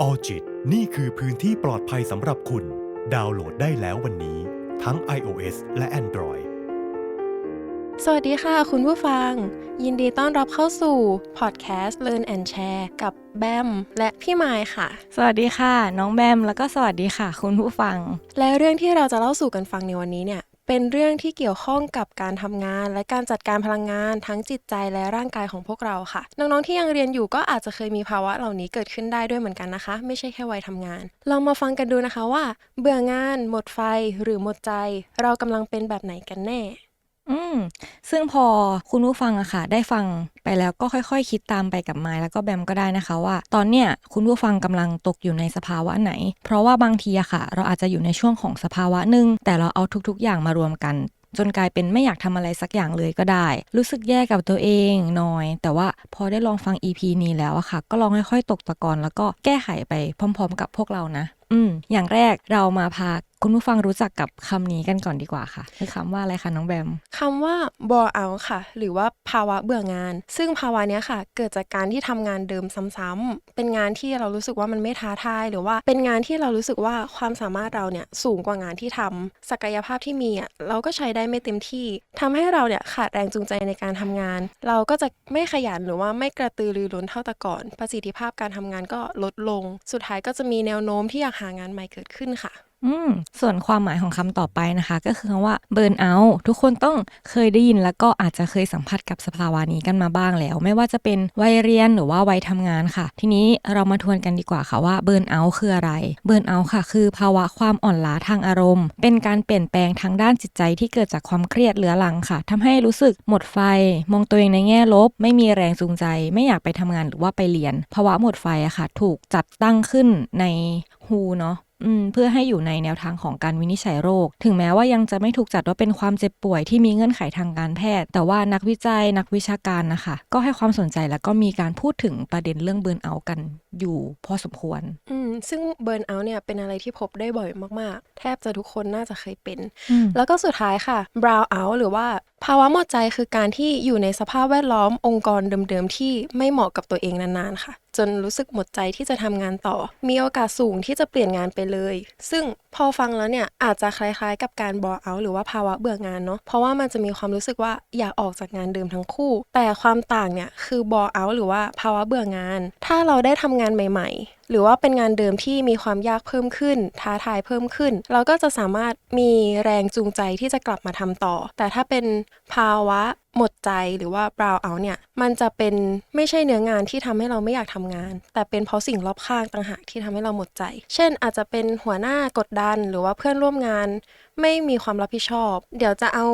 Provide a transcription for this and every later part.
ออจิตนี่คือพื้นที่ปลอดภัยสำหรับคุณ ดาวน์โหลดได้แล้ววันนี้ ทั้ง iOS และ Android สวัสดีค่ะ คุณผู้ฟัง ยินดีต้อนรับเข้าสู่พอดแคสต์ Learn and Share กับแบมและพี่ไมค์ค่ะ สวัสดีค่ะ น้องแบมแล้วก็สวัสดีค่ะ คุณผู้ฟัง และเรื่องที่เราจะเล่าสู่กันฟังในวันนี้เนี่ย เป็นเรื่องที่เกี่ยวข้องกับการทำงาน และการจัดการพลังงานทั้งจิตใจและร่างกายของพวกเราค่ะ น้องๆที่ยังเรียนอยู่ก็อาจจะเคยมีภาวะเหล่านี้เกิดขึ้นได้ด้วยเหมือนกันนะคะ ไม่ใช่แค่วัยทำงาน ลองมาฟังกันดูนะคะว่า เบื่องาน หมดไฟ หรือหมดใจ เรากำลังเป็นแบบไหนกันแน่ อืม ซึ่งพอคุณผู้ฟังอะค่ะ ได้ฟังไปแล้วก็ค่อยๆคคิดตามไปกับไมล์แล้วก็แบมก็ได้นะคะว่า ตอนเนี้ยคุณผู้ฟังกำลังตกอยู่ในสภาวะไหน เพราะว่าบางทีอะค่ะ เราอาจจะอยู่ในช่วงของสภาวะหนึ่งแต่เราเอาทุกๆ อย่างมารวมกัน จนกลายเป็นไม่อยากทำอะไรสักอย่างเลยก็ได้ รู้สึกแย่กับตัวเองน่อย แต่ว่าพอได้ลองฟัง EP นี้แล้วอะค่ะ ก็ลองค่อยๆ ตกตะกอนแล้วก็แก้ไขไปพร้อม ๆ กับพวกเรานะอืมอย่างแรกเรามาพา คุณผู้ฟังรู้จักกับคำนี้กันก่อนดีกว่าค่ะคือคำว่าอะไรคะน้องแบมคำว่า bore out ค่ะ หรือว่าภาวะเบื่องาน ซึ่งภาวะนี้ค่ะ เกิดจากการที่ทำงานเดิมซ้ำๆเป็นงานที่เรารู้สึกว่ามันไม่ท้าทายหรือว่า เป็นงานที่เรารู้สึกว่าความสามารถเราเนี่ยสูงกว่างานที่ทำศักยภาพที่มีอะเราก็ใช้ได้ไม่เต็มที่ทำให้เราเนี่ยขาดแรงจูงใจในการทำงาน เราก็จะไม่ขยันหรือว่าไม่กระตือรือร้นเท่าแต่ก่อน ประสิทธิภาพการทำงานก็ลดลง สุดท้ายก็จะมีแนวโน้มที่อยากหางานใหม่เกิดขึ้นค่ะ อืมส่วนความหมายของคำต่อไปนะคะ ก็คือคำว่า burn out ทุกคนต้องเคยได้ยินแล้วก็อาจจะเคยสัมผัสกับสภาวะนี้กันมาบ้างแล้ว ไม่ว่าจะเป็นวัยเรียนหรือว่าวัยทำงานค่ะ ทีนี้เรามาทวนกันดีกว่าค่ะว่า burn out คืออะไร burn out ค่ะ คือภาวะความอ่อนล้าทางอารมณ์ เป็นการเปลี่ยนแปลงทางด้านจิตใจที่เกิดจากความเครียดเรื้อรังค่ะทำให้รู้สึกหมดไฟ มองตัวเองในแง่ลบ ไม่มีแรงจูงใจ ไม่อยากไปทำงานหรือว่าไปเรียนภาวะหมดไฟอะค่ะ ถูกจัดตั้งขึ้นใน WHO เนาะ เพื่อให้อยู่ในแนวทางของการวินิจฉัยโรค ถึงแม้ว่ายังจะไม่ถูกจัดว่าเป็นความเจ็บป่วยที่มีเงื่อนไขทางการแพทย์ แต่ว่านักวิจัยนักวิชาการนะคะ ก็ให้ความสนใจแล้วก็มีการพูดถึงประเด็นเรื่องเบิร์นเอากัน อยู่พอสมควร อืมซึ่งเบิร์นเอาท์เนี่ยเป็นอะไรที่พบได้บ่อยมากๆ แทบจะทุกคนน่าจะเคยเป็นอืมแล้วก็สุดท้ายค่ะ brown out หรือว่าภาวะหมดใจคือการที่อยู่ในสภาพแวดล้อมองค์กรเดิมๆ ที่ไม่เหมาะกับตัวเองนานๆ ค่ะ จนรู้สึกหมดใจที่จะทำงานต่อ มีโอกาสสูงที่จะเปลี่ยนงานไปเลย ซึ่ง พอฟังแล้วเนี่ยอาจจะคล้ายๆ กับการบอเอาหรือว่าภาวะเบื่องานเนาะเพราะว่ามันจะมีความรู้สึกว่าอยากออกจากงานเดิมทั้งคู่ แต่ความต่างเนี่ยคือบอเอาหรือว่าภาวะเบื่องาน ถ้าเราได้ทำงานใหม่ ๆ หรือว่าเป็นงานเดิมที่มีความยากเพิ่มขึ้น ท้าทายเพิ่มขึ้น เราก็จะสามารถมีแรงจูงใจที่จะกลับมาทำต่อ แต่ถ้าเป็นภาวะหมดใจหรือว่า brown out เนี่ย มันจะเป็นไม่ใช่เนื้องานที่ทำให้เราไม่อยากทำงาน แต่เป็นเพราะสิ่งรอบข้างต่างหากที่ทำให้เราหมดใจ เช่น อาจจะเป็นหัวหน้ากดดัน หรือว่าเพื่อนร่วมงาน ไม่มีความรับผิดชอบ เดี๋ยวจะเอา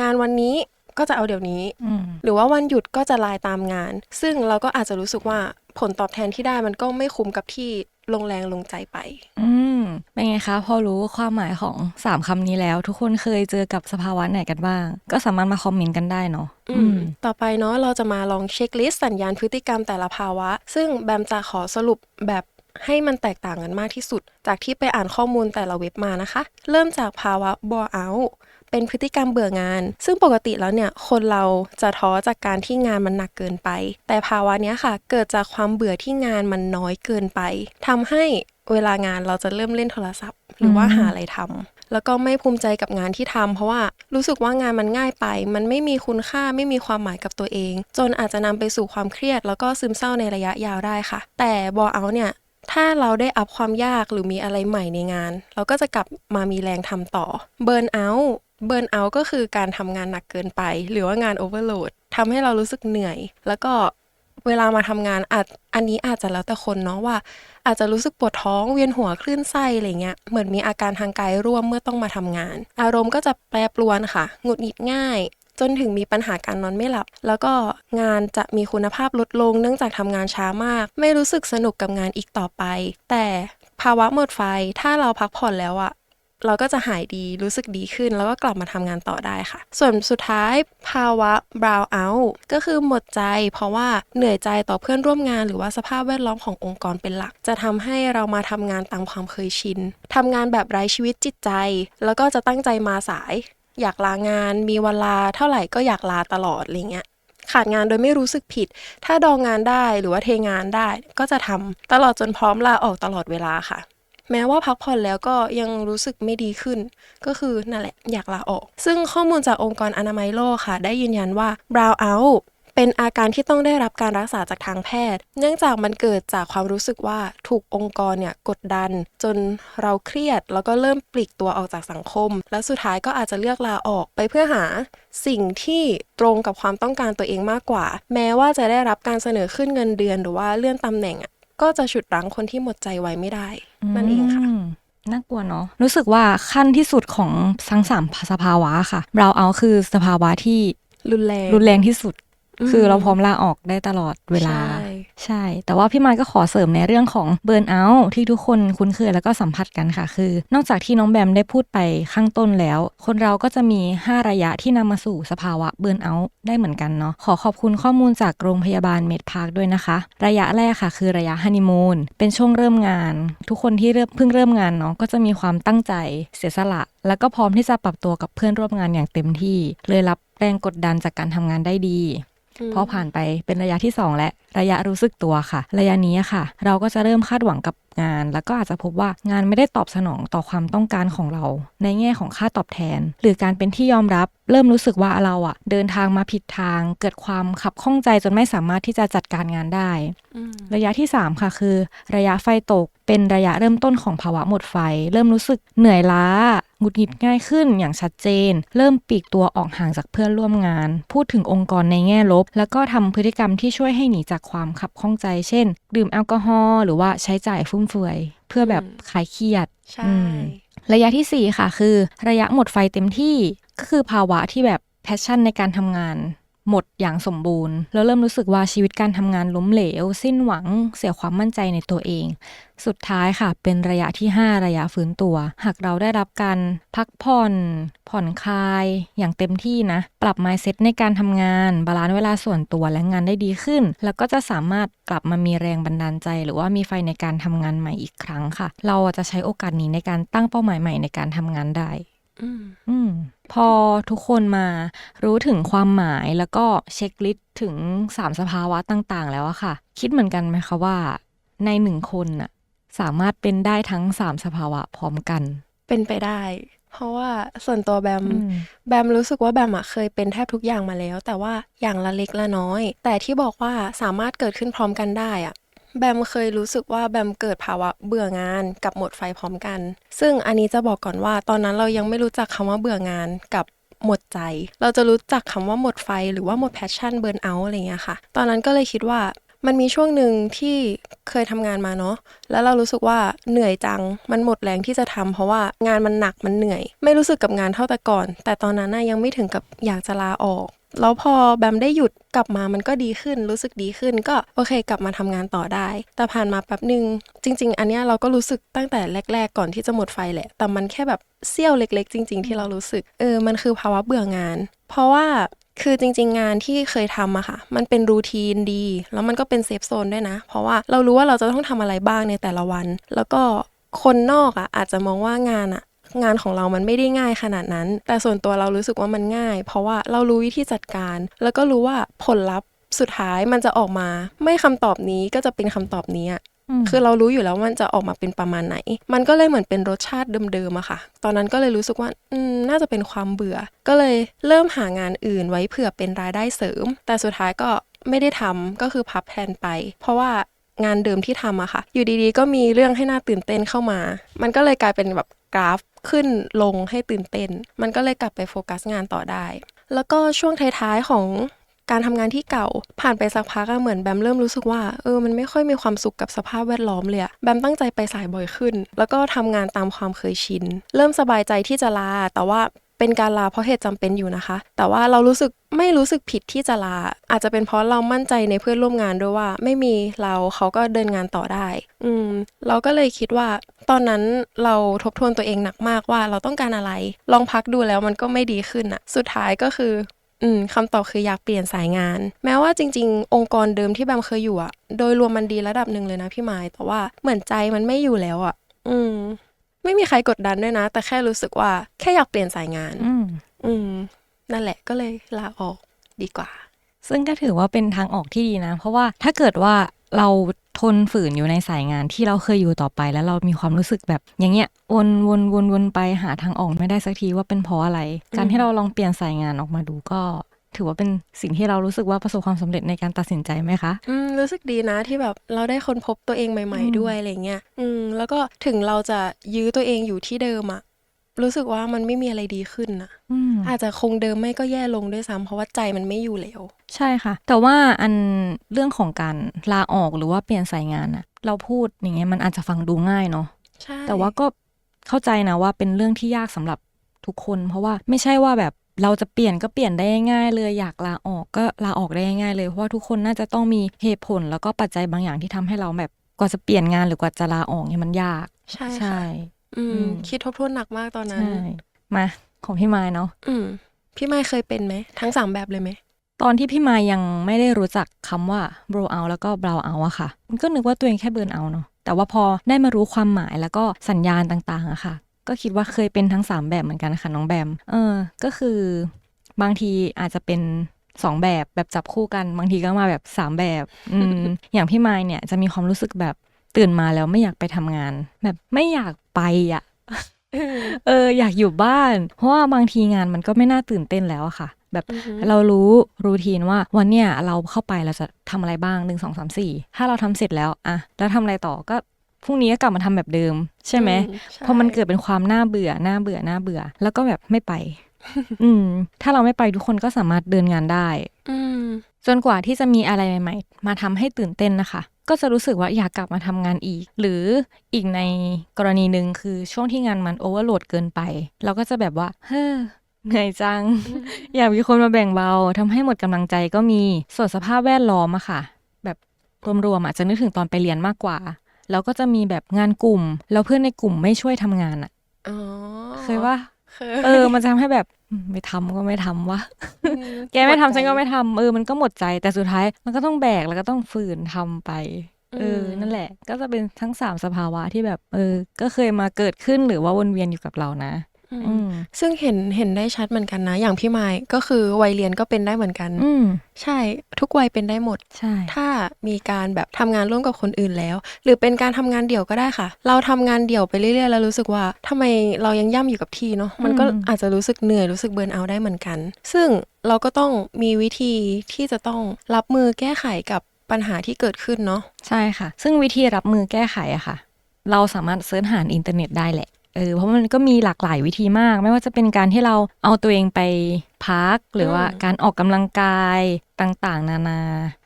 งานวันนี้ ก็จะเอาเดี๋ยวนี้อืมหรือว่าวันหยุดก็จะลายตามงาน ซึ่งเราก็อาจจะรู้สึกว่าผลตอบแทนที่ได้มันก็ไม่คุ้มกับที่ลงแรงลงใจไป อืม เป็นไงคะ พอรู้ความหมายของสามคำนี้แล้ว ทุกคนเคยเจอกับสภาวะไหนกันบ้าง ก็สามารถมาคอมเมนต์กันได้เนาะอืม ต่อไปเนาะเราจะมาลองเช็คลิสต์สัญญาณพฤติกรรมแต่ละภาวะ ซึ่งแบมจะขอสรุปแบบให้มันแตกต่างกันมากที่สุด จากที่ไปอ่านข้อมูลแต่ละเว็บมานะคะ เริ่มจากภาวะ bore out เเป็นพฤติกรรมเบื่องาน ซึ่งปกติแล้วเนี่ยคนเราจะท้อจากการที่งานมันหนักเกินไป แต่ภาวะนี้ค่ะ เกิดจากความเบื่อที่งานมันน้อยเกินไปทำให้เวลางานเราจะเริ่มเล่นโทรศัพท์ หรือว่าหาอะไรทำแล้วก็ไม่ภูมิใจกับงานที่ทำเพราะว่ารู้สึกว่างานมันง่ายไป มันไม่มีคุณค่าไม่มีความหมายกับตัวเอง จนอาจจะนำไปสู่ความเครียด แล้วก็ซึมเศร้าในระยะยาวได้ค่ะ แต่บอเอาเนี่ยถ้าเราได้อัพความยากหรือมีอะไรใหม่ในงาน เราก็จะกลับมามีแรงทำต่อเบิร์นเอา เบิร์นเอาท์ก็คือการทำงานหนักเกินไป หรือว่างานโอเวอร์โหลดทำให้เรารู้สึกเหนื่อย แล้วก็เวลามาทำงานอาจอันนี้อาจจะแล้วแต่คนเนาะว่า อาจจะรู้สึกปวดท้องเวียนหัวคลื่นไส้อะไรเงี้ยเหมือนมีอาการทางกายร่วมเมื่อต้องมาทำงาน อารมณ์ก็จะแปรปรวนค่ะหงุดหงิดง่าย จนถึงมีปัญหาการนอนไม่หลับ แล้วก็งานจะมีคุณภาพลดลงเนื่องจากทำงานช้ามาก ไม่รู้สึกสนุกกับงานอีกต่อไป แต่ภาวะหมดไฟถ้าเราพักผ่อนแล้วอะ เราก็จะหายดีรู้สึกดีขึ้น แล้วก็กลับมาทำงานต่อได้ค่ะ ส่วนสุดท้ายภาวะ brown out ก็คือหมดใจ เพราะว่าเหนื่อยใจต่อเพื่อนร่วมงานหรือว่าสภาพแวดล้อมขององค์กรเป็นหลัก จะทำให้เรามาทำงานตามความเคยชินทำงานแบบไร้ชีวิตจิตใจ แล้วก็จะตั้งใจมาสาย อยากลางานมีเวลาเท่าไหร่ก็อยากลาตลอดอะไรเงี้ยขาดงานโดยไม่รู้สึกผิด ถ้าดองงานได้หรือว่าเทงานได้ก็จะทำตลอดจนพร้อมลาออกตลอดเวลาค่ะ แม้ว่าพักผ่อนแล้วก็ยังรู้สึกไม่ดีขึ้น ก็คือนั่นแหละอยากลาออก ซึ่งข้อมูลจากองค์กรอนามัยโลกค่ะ ได้ยืนยันว่า brown out เป็นอาการที่ต้องได้รับการรักษาจากทางแพทย์ เนื่องจากมันเกิดจากความรู้สึกว่าถูกองค์กรเนี่ยกดดัน จนเราเครียด แล้วก็เริ่มปลีกตัวออกจากสังคม และสุดท้ายก็อาจจะเลือกลาออกไปเพื่อหาสิ่งที่ตรงกับความต้องการตัวเองมากกว่า แม้ว่าจะได้รับการเสนอขึ้นเงินเดือนหรือว่าเลื่อนตำแหน่ง ก็จะฉุดรั้งคนที่หมดใจไว้ไม่ได้ นั่นเองค่ะมน่ากลัวเนาะรู้สึกว่าขั้นที่สุดของทั้งสามสภาวะค่ะเราเอาคือสภาวะที่รุนแรงรุนแรงที่สุดอืม คือเราพร้อมลาออกได้ตลอดเวลาใช่ใช่ แต่ว่าพี่มายก็ขอเสริมในเรื่องของเบิร์นเอาท์ที่ทุกคนคุ้นเคยแล้วก็สัมผัสกันค่ะ คือ นอกจากที่น้องแบมได้พูดไปข้างต้นแล้ว คนเราก็จะมี 5 ระยะที่นำมาสู่สภาวะเบิร์นเอาท์ได้เหมือนกันเนาะขอขอบคุณข้อมูลจากโรงพยาบาลเมดพาร์คด้วยนะคะ ระยะแรกค่ะ คือระยะฮันนีมูนเป็นช่วงเริ่มงาน ทุกคนที่เริ่มเพิ่งเริ่มงานเนาะก็จะมีความตั้งใจเสียสละ แล้วก็พร้อมที่จะปรับตัวกับเพื่อนร่วมงานอย่างเต็มที่ เลยรับแรงกดดันจากการทำงานได้ดี พอผ่านไปเป็นระยะที่ 2 และระยะรู้สึกตัวค่ะ ระยะนี้ค่ะ เราก็จะเริ่มคาดหวังกับงาน แล้วก็อาจจะพบว่างานไม่ได้ตอบสนองต่อความต้องการของเรา ในแง่ของค่าตอบแทน หรือการเป็นที่ยอมรับ เริ่มรู้สึกว่าเราอะเดินทางมาผิดทาง เกิดความขับข้องใจจนไม่สามารถที่จะจัดการงานได้อืมระยะที่ 3 ค่ะคือ ระยะไฟตก เป็นระยะเริ่มต้นของภาวะหมดไฟ เริ่มรู้สึกเหนื่อยล้าหงุดหงิดง่ายขึ้นอย่างชัดเจน เริ่มปลีกตัวออกห่างจากเพื่อนร่วมงาน พูดถึงองค์กรในแง่ลบ แล้วก็ทำพฤติกรรมที่ช่วยให้หนีจากความขับข้องใจ เช่น ดื่มแอลกอฮอล์หรือว่าใช้จ่ายฟุ่มเฟือยเพื่อแบบคลายเครียดใช่อืมระยะทีสี่ 4 ค่ะ คือ ระยะหมดไฟเต็มที่ก็คือภาวะที่แบบแพชชั่นในการทำงาน หมดอย่างสมบูรณ์ แล้วเริ่มรู้สึกว่าชีวิตการทำงานล้มเหลว สิ้นหวังเสียความมั่นใจในตัวเอง สุดท้ายค่ะ เป็นระยะที่ 5 ระยะฟื้นตัว หากเราได้รับการพักผ่อน ผ่อนคลาย อย่างเต็มที่นะ ปรับ mindset ในการทำงาน บาลานซ์เวลาส่วนตัวและงานได้ดีขึ้น แล้วก็จะสามารถกลับมามีแรงบันดาลใจ หรือว่ามีไฟในการทำงานใหม่อีกครั้งค่ะ เราจะใช้โอกาสนี้ในการตั้งเป้าหมายใหม่ในการทำงานได้ อืมอืมพอทุกคนมารู้ถึงความหมายแล้วก็เช็คลิสต์ถึงสามสภาวะต่าง ๆ แล้วอะค่ะ คิดเหมือนกันไหมคะว่า ในหนึ่งคนน่ะ สามารถเป็นได้ทั้งสามสภาวะพร้อมกัน เป็นไปได้ เพราะว่าส่วนตัวแบม อืม แบมรู้สึกว่าแบมอะเคยเป็นแทบทุกอย่างมาแล้ว แต่ว่าอย่างละเล็กละน้อย แต่ที่บอกว่าสามารถเกิดขึ้นพร้อมกันได้อะ แบมเคยรู้สึกว่าแบมเกิดภาวะเบื่องานกับหมดไฟพร้อมกัน ซึ่งอันนี้จะบอกก่อนว่าตอนนั้นเรายังไม่รู้จักคำว่าเบื่องานกับหมดใจ เราจะรู้จักคำว่าหมดไฟหรือว่าหมดแพชชั่นเบิร์นเอาอะไรเงี้ยค่ะ ตอนนั้นก็เลยคิดว่ามันมีช่วงหนึ่งที่เคยทำงานมาเนาะ แล้วเรารู้สึกว่าเหนื่อยจัง มันหมดแรงที่จะทำเพราะว่างานมันหนักมันเหนื่อย ไม่รู้สึกกับงานเท่าแต่ก่อน แต่ตอนนั้นน่ะยังไม่ถึงกับอยากจะลาออก แล้วพอแบมได้หยุดกลับมามันก็ดีขึ้น รู้สึกดีขึ้นก็โอเค กลับมาทำงานต่อได้ แต่ผ่านมาแป๊บหนึ่งจริง ๆ อันเนี้ยเราก็รู้สึกตั้งแต่แรก ๆ ก่อนที่จะหมดไฟแหละ แต่มันแค่แบบเสี้ยวเล็ก ๆ จริง ๆ ที่เรารู้สึกเออมันคือภาวะเบื่องาน เพราะว่าคือจริง ๆ งานที่เคยทำอะค่ะ มันเป็นรูทีนดี แล้วมันก็เป็นเซฟโซนด้วยนะ เพราะว่าเรารู้ว่าเราจะต้องทำอะไรบ้างในแต่ละวัน แล้วก็คนนอกอะอาจจะมองว่างานอะ งานของเรามันไม่ได้ง่ายขนาดนั้น แต่ส่วนตัวเรารู้สึกว่ามันง่าย เพราะว่าเรารู้วิธีจัดการ แล้วก็รู้ว่าผลลัพธ์สุดท้ายมันจะออกมา ไม่คำตอบนี้ก็จะเป็นคำตอบนี้อะมคือเรารู้อยู่แล้วว่ามันจะออกมาเป็นประมาณไหน มันก็เลยเหมือนเป็นรสชาติเดิมๆอะค่ะ ตอนนั้นก็เลยรู้สึกว่าอืมน่าจะเป็นความเบื่อ ก็เลยเริ่มหางานอื่นไว้เผื่อเป็นรายได้เสริม แต่สุดท้ายก็ไม่ได้ทำก็คือพับแพลนไป เพราะว่างานเดิมที่ทำอะค่ะ อยู่ดีๆ ก็มีเรื่องให้น่าตื่นเต้นเข้ามา มันก็เลยกลายเป็นแบบกราฟ ขึ้นลงให้ตื่นเต้น มันก็เลยกลับไปโฟกัสงานต่อได้ แล้วก็ช่วงท้ายๆของการทำงานที่เก่าผ่านไปสักพักอะเหมือนแบมเริ่มรู้สึกว่าเออมันไม่ค่อยมีความสุขกับสภาพแวดล้อมเลยอะแบมตั้งใจไปสายบ่อยขึ้น แล้วก็ทำงานตามความเคยชิน เริ่มสบายใจที่จะลา แต่ว่า เป็นการลาเพราะเหตุจำเป็นอยู่นะคะ แต่ว่าเรารู้สึกไม่รู้สึกผิดที่จะลา อาจจะเป็นเพราะเรามั่นใจในเพื่อนร่วมงานด้วยว่า ไม่มีเราเขาก็เดินงานต่อได้ อืม เราก็เลยคิดว่า ตอนนั้นเราทบทวนตัวเองหนักมากว่าเราต้องการอะไร ลองพักดูแล้วมันก็ไม่ดีขึ้นอะสุดท้ายก็คืออืมคำตอบคืออยากเปลี่ยนสายงาน แม้ว่าจริง ๆ องค์กรเดิมที่แบมเคยอยู่อะโดยรวมมันดีระดับหนึ่งเลยนะพี่ไม้แต่ว่าเหมือนใจมันไม่อยู่แล้วอะอืม ไม่มีใครกดดันด้วยนะ แต่แค่รู้สึกว่าแค่อยากเปลี่ยนสายงานอืมอืมนั่นแหละก็เลยลาออกดีกว่า ซึ่งก็ถือว่าเป็นทางออกที่ดีนะ เพราะว่าถ้าเกิดว่าเราทนฝืนอยู่ในสายงานที่เราเคยอยู่ต่อไป แล้วเรามีความรู้สึกแบบอย่างเงี้ยวนวนวนวนไปหาทางออกไม่ได้สักทีว่าเป็นเพราะอะไร การที่เราลองเปลี่ยนสายงานออกมาดูก็ ถือว่าเป็นสิ่งที่เรารู้สึกว่าประสบความสำเร็จในการตัดสินใจไหมคะอืมรู้สึกดีนะที่แบบเราได้ค้นพบตัวเองใหม่อืมๆด้วยอะไรเงี้ยอืมแล้วก็ถึงเราจะยื้อตัวเองอยู่ที่เดิมอะรู้สึกว่ามันไม่มีอะไรดีขึ้นนะอืมอาจจะคงเดิมไม่ก็แย่ลงด้วยซ้ำเพราะว่าใจมันไม่อยู่แล้ว ใช่ค่ะ แต่ว่าอันเรื่องของการลาออกหรือว่าเปลี่ยนสายงานอะเราพูดอย่างเงี้ยมันอาจจะฟังดูง่ายเนาะใช่แต่ว่าก็เข้าใจนะว่าเป็นเรื่องที่ยากสำหรับทุกคน เพราะว่าไม่ใช่ว่าแบบ เราจะเปลี่ยนก็เปลี่ยนได้ง่ายๆเลยอยากลาออกก็ลาออกได้ง่ายๆเลยเพราะว่าทุกคนน่าจะต้องมีเหตุผลแล้วก็ปัจจัยบางอย่างที่ทำให้เราแบบกว่าจะเปลี่ยนงานหรือกว่าจะลาออกเนี่ยมันยาก ใช่ใช่ค่ะอือืมมคิดทบทวนหนักมากตอนนั้นใช่มาของพี่ไม้เนาะอืมพี่ไม่เคยเป็นไหมทั้งสามแบบเลยไหมตอนที่พี่ไม้ยังไม่ได้รู้จักคำว่า bro out แล้วก็ brow out อะค่ะ มันก็นึกว่าตัวเองแค่เบิร์นเอาเนาะแต่ว่าพอได้มารู้ความหมายแล้วก็สัญญาณต่างๆอะค่ะ ก็คิดว่าเคยเป็นทั้งสามแบบเหมือนกันค่ะน้องแบม เออ ก็คือบางทีอาจจะเป็นสองแบบแบบจับคู่กัน บางทีก็มาแบบสามแบบอืมอย่างพี่ไม้เนี่ยจะมีความรู้สึกแบบตื่นมาแล้วไม่อยากไปทำงาน แบบไม่อยากไปอะเออ อยากอยู่บ้าน เพราะว่าบางทีงานมันก็ไม่น่าตื่นเต้นแล้วอะค่ะ แบบอือหือเรารู้รูทีนว่าวันเนี้ยเราเข้าไปเราจะทำอะไรบ้างหนึ่งสองสามสี่ถ้าเราทำเสร็จแล้วอะแล้วทำอะไรต่อก็ พรุ่งนี้ก็กลับมาทำแบบเดิม ใช่ไหมอืใช่พอมันเกิดเป็นความน่าเบื่อน่าเบื่อน่าเบื่อ แล้วก็แบบไม่ไป อืม ถ้าเราไม่ไปทุกคนก็สามารถเดินงานได้ อืมจนกว่าที่จะมีอะไรใหม่ๆ มาทำให้ตื่นเต้นนะคะ ก็จะรู้สึกว่าอยากกลับมาทำงานอีก หรืออีกในกรณีหนึ่งคือช่วงที่งานมันโอเวอร์โหลดเกินไป เราก็จะแบบว่า เฮ้อเหนื่อยจัง อยากมีคนมาแบ่งเบาทำให้หมดกำลังใจก็มีส่วนสภาพแวดล้อมอะค่ะ แบบรวมๆอะจะนึกถึงตอนไปเรียนมากกว่า แล้วก็จะมีแบบงานกลุ่ม แล้วเพื่อนในกลุ่มไม่ช่วยทำงานอะอ๋อเคยว่าเคยเออ มันจะทำให้แบบอืมไม่ทำก็ไม่ทำวะแกไม่ทำฉันก็ไม่ทำเออมันก็หมดใจแต่สุดท้ายมันก็ต้องแบกแล้วก็ต้องฝืนทำไปเออนั่นแหละ ก็จะเป็นทั้งสามสภาวะที่แบบ เออ ก็เคยมาเกิดขึ้นหรือว่าวนเวียนอยู่กับเรานะอืมอืม ซึ่งเห็นเห็นได้ชัดเหมือนกันนะ อย่างพี่ไม้ก็คือวัยเรียนก็เป็นได้เหมือนกัน อืมใช่ทุกวัยเป็นได้หมดใช่ถ้ามีการแบบทำงานร่วมกับคนอื่นแล้ว หรือเป็นการทำงานเดี่ยวก็ได้ค่ะ เราทำงานเดี่ยวไปเรื่อยๆแล้วรู้สึกว่าทำไมเรายังย่ำอยู่กับที่เนาะมันก็อาจจะรู้สึกเหนื่อยรู้สึกเบิร์นเอาท์ได้เหมือนกัน ซึ่งเราก็ต้องมีวิธีที่จะต้องรับมือแก้ไขกับปัญหาที่เกิดขึ้นเนาะใช่ค่ะ ซึ่งวิธีรับมือแก้ไขอะค่ะ เราสามารถเสิร์ชหาในอินเทอร์เน็ตได้แหละ เออเพราะมันก็มีหลากหลายวิธีมาก ไม่ว่าจะเป็นการที่เราเอาตัวเองไปพัก หรือว่าอืมการออกกำลังกายต่างๆ นานา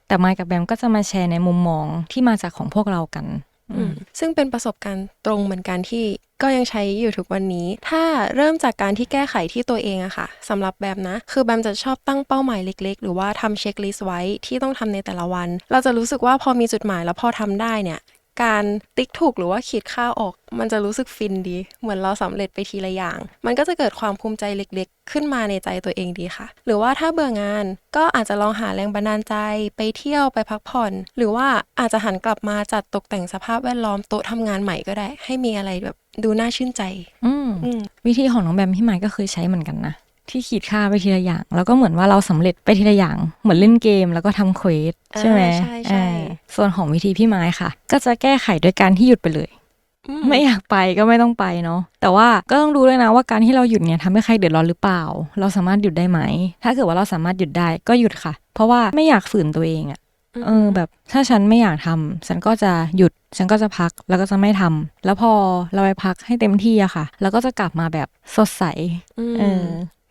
แต่ไมค์กับแบมก็จะมาแชร์ในมุมมองที่มาจากของพวกเรากันอืมซึ่งเป็นประสบการณ์ตรงเหมือนกันที่ก็ยังใช้อยู่ทุกวันนี้ ถ้าเริ่มจากการที่แก้ไขที่ตัวเองอะค่ะสำหรับแบมนะ คือแบมจะชอบตั้งเป้าหมายเล็ก ๆ หรือว่าทำเช็คลิสต์ไว้ที่ต้องทำในแต่ละวัน เราจะรู้สึกว่าพอมีจุดหมายแล้วพอทำได้เนี่ย การติ๊กถูกหรือว่าขีดค่าออก มันจะรู้สึกฟินดี เหมือนเราสำเร็จไปทีละอย่าง มันก็จะเกิดความภูมิใจเล็กๆ ขึ้นมาในใจตัวเองดีค่ะ หรือว่าถ้าเบื่องานก็อาจจะลองหาแรงบันดาลใจไปเที่ยวไปพักผ่อน หรือว่าอาจจะหันกลับมาจัดตกแต่งสภาพแวดล้อมโต๊ะทำงานใหม่ก็ได้ ให้มีอะไรแบบดูน่าชื่นใจ อืมอืมวิธีของน้องแบมพี่ไมค์ก็เคยใช้เหมือนกันนะ ที่ขีดค่าไปทีละอย่าง แล้วก็เหมือนว่าเราสำเร็จไปทีละอย่าง เหมือนเล่นเกมแล้วก็ทำเควสใช่ไหมอ่าใช่ใช่อ่าส่วนของวิธีพี่ไม้ค่ะ ก็จะแก้ไขด้วยการที่หยุดไปเลยอืไม่อยากไปก็ไม่ต้องไปเนาะแต่ว่าก็ต้องดูด้วยนะว่าการที่เราหยุดเนี่ยทำให้ใครเดือดร้อนหรือเปล่า เราสามารถหยุดได้ไหม ถ้าเกิดว่าเราสามารถหยุดได้ก็หยุดค่ะ เพราะว่าไม่อยากฝืนตัวเองอะเออแบบถ้าฉันไม่อยากทำฉันก็จะหยุด ฉันก็จะพักแล้วก็จะไม่ทำแล้วพอเราไปพักให้เต็มที่อะค่ะ แล้วก็จะกลับมาแบบสดใสอืมเออ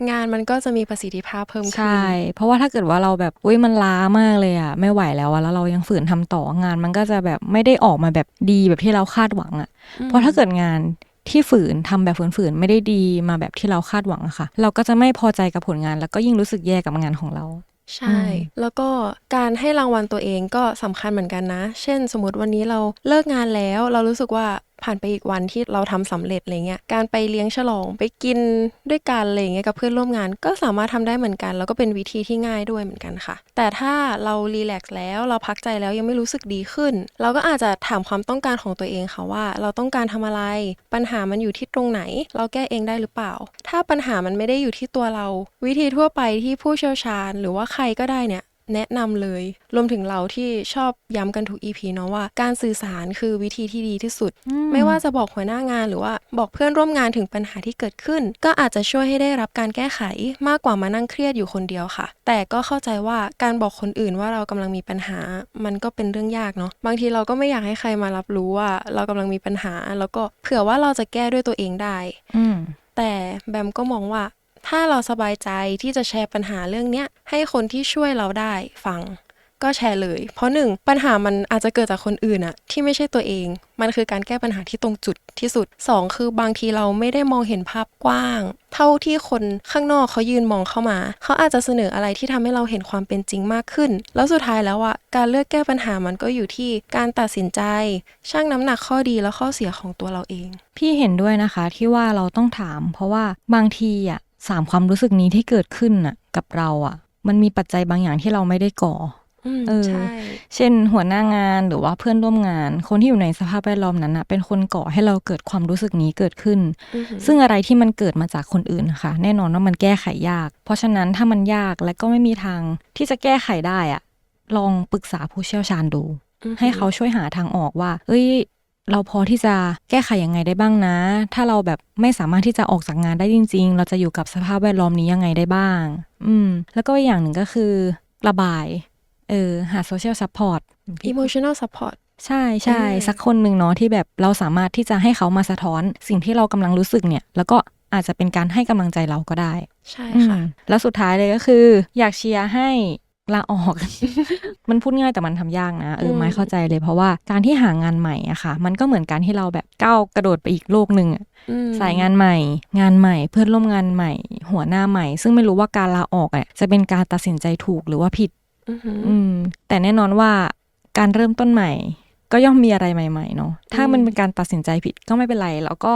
งานมันก็จะมีประสิทธิภาพเพิ่มขึ้น ใช่ เพราะว่าถ้าเกิดว่าเราแบบอุ้ยมันล้ามากเลยอะไม่ไหวแล้วอะแล้วเรายังฝืนทำต่องานมันก็จะแบบไม่ได้ออกมาแบบดีแบบที่เราคาดหวังอะเพราะถ้าเกิดงานที่ฝืนทำแบบฝืนๆไม่ได้ดีมาแบบที่เราคาดหวังอะค่ะ เราก็จะไม่พอใจกับผลงาน แล้วก็ยิ่งรู้สึกแย่กับงานของเรา ใช่ แล้วก็การให้รางวัลตัวเองก็สำคัญเหมือนกันนะ เช่น สมมติวันนี้เราเลิกงานแล้ว เรารู้สึกว่า ผ่านไปอีกวันที่เราทำสำเร็จอะไรเงี้ยการไปเลี้ยงฉลองไปกินด้วยกันอะไรเงี้ยกับเพื่อนร่วมงาน ก็สามารถทำได้เหมือนกัน แล้วก็เป็นวิธีที่ง่ายด้วยเหมือนกันค่ะ แต่ถ้าเรารีแลกซ์แล้วเราพักใจแล้วยังไม่รู้สึกดีขึ้น เราก็อาจจะถามความต้องการของตัวเองค่ะว่า เราต้องการทำอะไร ปัญหามันอยู่ที่ตรงไหน เราแก้เองได้หรือเปล่า ถ้าปัญหามันไม่ได้อยู่ที่ตัวเรา วิธีทั่วไปที่ผู้เชี่ยวชาญ หรือว่าใครก็ได้เนี่ย แนะนำเลย รวมถึงเราที่ชอบย้ำกันทุก EP เนาะว่าการสื่อสารคือวิธีที่ดีที่สุด ไม่ว่าจะบอกหัวหน้างานหรือว่าบอกเพื่อนร่วมงานถึงปัญหาที่เกิดขึ้น ก็อาจจะช่วยให้ได้รับการแก้ไขมากกว่ามานั่งเครียดอยู่คนเดียวค่ะ แต่ก็เข้าใจว่าการบอกคนอื่นว่าเรากำลังมีปัญหา มันก็เป็นเรื่องยากเนาะบางทีเราก็ไม่อยากให้ใครมารับรู้ว่า เรากำลังมีปัญหา แล้วก็เผื่อว่าเราจะแก้ด้วยตัวเองได้อืมแต่แบมก็มองว่า ถ้าเราสบายใจที่จะแชร์ปัญหาเรื่องเนี้ยให้คนที่ช่วยเราได้ฟัง ก็แชร์เลย เพราะหนึ่งปัญหามันอาจจะเกิดจากคนอื่นอะที่ไม่ใช่ตัวเอง มันคือการแก้ปัญหาที่ตรงจุดที่สุดสองคือบางทีเราไม่ได้มองเห็นภาพกว้าง เท่าที่คนข้างนอกเขายืนมองเข้ามา เขาอาจจะเสนออะไรที่ทำให้เราเห็นความเป็นจริงมากขึ้น แล้วสุดท้ายแล้วอะการเลือกแก้ปัญหามันก็อยู่ที่การตัดสินใจชั่งน้ำหนักข้อดีและข้อเสียของตัวเราเอง พี่เห็นด้วยนะคะที่ว่าเราต้องถาม เพราะว่าบางทีอะ สามความรู้สึกนี้ที่เกิดขึ้นน่ะ กับเราอะ มันมีปัจจัยบางอย่างที่เราไม่ได้ก่ออืมเออใช่เช่นหัวหน้างานหรือว่าเพื่อนร่วมงาน คนที่อยู่ในสภาพแวดล้อมนั้นนะเป็นคนก่อให้เราเกิดความรู้สึกนี้เกิดขึ้นอือหือซึ่งอะไรที่มันเกิดมาจากคนอื่นนะคะแน่นอนว่ามันแก้ไขยาก เพราะฉะนั้นถ้ามันยากและก็ไม่มีทางที่จะแก้ไขได้อะลองปรึกษาผู้เชี่ยวชาญดูอือหือให้เขาช่วยหาทางออกว่า เอ้ย เราพอที่จะแก้ไขยังไงได้บ้างนะ ถ้าเราแบบไม่สามารถที่จะออกจากงานได้จริง ๆ เราจะอยู่กับสภาพแวดล้อมนี้ยังไงได้บ้าง อืม แล้วก็อีกอย่างหนึ่งก็คือ ระบาย เออ หาโซเชียลซัพพอร์ต emotional support ใช่ใช่อืมสักคนหนึ่งเนาะที่แบบเราสามารถที่จะให้เขามาสะท้อน สิ่งที่เรากำลังรู้สึกเนี่ย แล้วก็อาจจะเป็นการให้กำลังใจเราก็ได้ ใช่อืค่ะมแล้วสุดท้ายเลยก็คือ อยากเชียร์ให้ ลาออก มันพูดง่ายแต่มันทำยากนะเอออืมไม่เข้าใจเลยเพราะว่าการที่หางานใหม่อะค่ะ มันก็เหมือนการที่เราแบบก้าวกระโดดไปอีกโลกหนึ่งอะอืมสายงานใหม่ งานใหม่ เพื่อนร่วมงานใหม่ หัวหน้าใหม่ ซึ่งไม่รู้ว่าการลาออกอะจะเป็นการตัดสินใจถูกหรือว่าผิดอือหืออืมแต่แน่นอนว่าการเริ่มต้นใหม่ ก็ย่อมมีอะไรใหม่ๆเนาะถ้ามันอืมเป็นการตัดสินใจผิดก็ไม่เป็นไร แล้วก็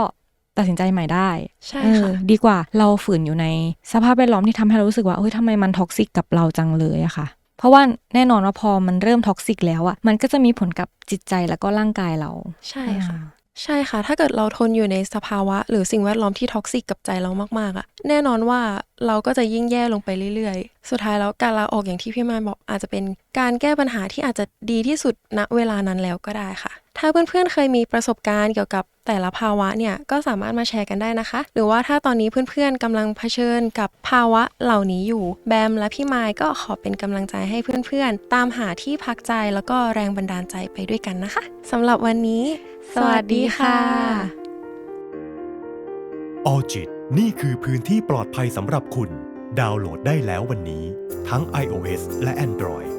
ตัดสินใจใหม่ได้ใช่เออค่ะดีกว่าเราฝืนอยู่ในสภาพแวดล้อมที่ทำให้เรารู้สึกว่าเฮ้ยทำไมมันท็อกซิกกับเราจังเลยอะค่ะ เพราะว่าแน่นอนว่าพอมันเริ่มท็อกซิกแล้วอะมันก็จะมีผลกับจิตใจแล้วก็ร่างกายเรา ใช่ค่ะ ใช่ค่ะ ถ้าเกิดเราทนอยู่ในสภาวะ หรือสิ่งแวดล้อมที่ท็อกซิกกับใจเรามากๆอะแน่นอนว่าเราก็จะยิ่งแย่ลงไปเรื่อยๆ สุดท้ายแล้วการลาออกอย่างที่พี่มายบอกอาจจะเป็นการแก้ปัญหาที่อาจจะดีที่สุดณเวลานั้นแล้วก็ได้ค่ะ ถ้าเพื่อนๆเคยมีประสบการณ์เกี่ยวกับแต่ละภาวะเนี่ยก็สามารถมาแชร์กันได้นะคะ หรือว่าถ้าตอนนี้เพื่อนๆกำลังเผชิญกับภาวะเหล่านี้อยู่ แบมและพี่มายก็ขอเป็นกำลังใจให้เพื่อนๆ ตามหาที่พักใจแล้วก็แรงบันดาลใจไปด้วยกันนะคะสำหรับวันนี้ สวัสดีค่ะ ออจิตนี่คือพื้นที่ปลอดภัยสำหรับคุณ ดาวน์โหลดได้แล้ววันนี้ ทั้ง iOS และ Android